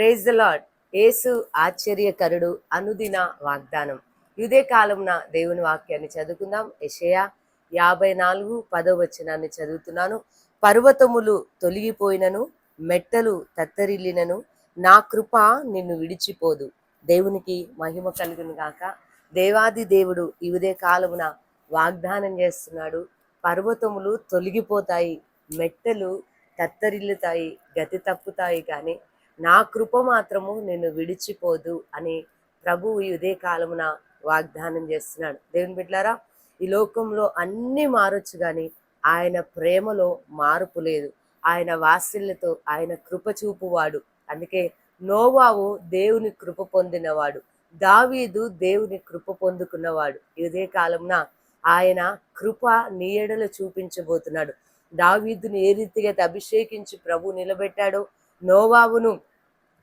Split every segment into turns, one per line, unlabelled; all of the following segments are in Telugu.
ప్రేజ్ ద లాడ్ ఏసు ఆశ్చర్యకరుడు అనుదిన వాగ్దానం. ఇదే కాలంన దేవుని వాక్యాన్ని చదువుకుందాం. యెషయా యాభై నాలుగు పదో వచనాన్ని చదువుతున్నాను. పర్వతములు తొలగిపోయినను మెట్టలు తత్తరిల్లినను నా కృప నిన్ను విడిచిపోదు. దేవునికి మహిమ కలుగును గాక. దేవాది దేవుడు ఇవిదే కాలమున వాగ్దానం చేస్తున్నాడు. పర్వతములు తొలగిపోతాయి మెట్టలు తత్తరిల్లుతాయి గతి తప్పుతాయి కానీ నా కృప మాత్రము నేను విడిచిపోదు అని ప్రభువు ఈ కాలమున వాగ్దానం చేస్తున్నాడు. దేవుని బిడ్డారా ఈ లోకంలో అన్నీ మారొచ్చు కానీ ఆయన ప్రేమలో మార్పు లేదు. ఆయన వాత్సల్యతో ఆయన కృప చూపువాడు. అందుకే నోవావు దేవుని కృప పొందినవాడు. దావీదు దేవుని కృప పొందుకున్నవాడు. ఇదే కాలంన ఆయన కృప నీయడలు చూపించబోతున్నాడు. దావీదును ఏ రీతిగా అయితే అభిషేకించి ప్రభు నిలబెట్టాడో నోవావును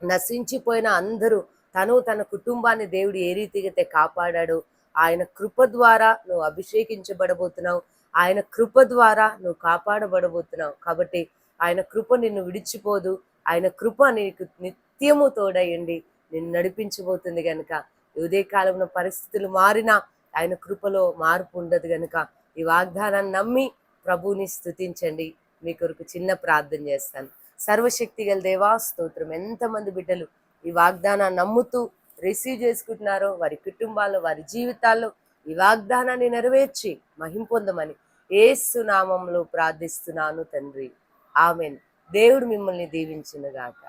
నశించిపోయిన అందరూ తను తన కుటుంబాన్ని దేవుడు ఏ రీతిగా కాపాడాడు ఆయన కృప ద్వారా నువ్వు అభిషేకించబడబోతున్నావు. ఆయన కృప ద్వారా నువ్వు కాపాడబడబోతున్నావు. కాబట్టి ఆయన కృప నిన్ను విడిచిపోదు. ఆయన కృప నీకు నిత్యము తోడయండి నిన్ను నడిపించబోతుంది గనుక. ఉదయ కాలంలో పరిస్థితులు మారినా ఆయన కృపలో మార్పు ఉండదు గనుక. ఈ వాగ్దానాన్ని నమ్మి ప్రభుని స్తుతించండి మీ కొరకు చిన్న ప్రార్థన చేస్తాను. సర్వశక్తి గల దేవా స్తోత్రం. ఎంతమంది బిడ్డలు ఈ వాగ్దానాన్ని నమ్ముతూ రిసీవ్ చేసుకుంటున్నారో వారి కుటుంబాల్లో వారి జీవితాల్లో ఈ వాగ్దానాన్ని నెరవేర్చి మహింపొందమని ఏసు నామంలో ప్రార్థిస్తున్నాను తండ్రి. ఆమెన్. దేవుడు మిమ్మల్ని దీవించినగాక.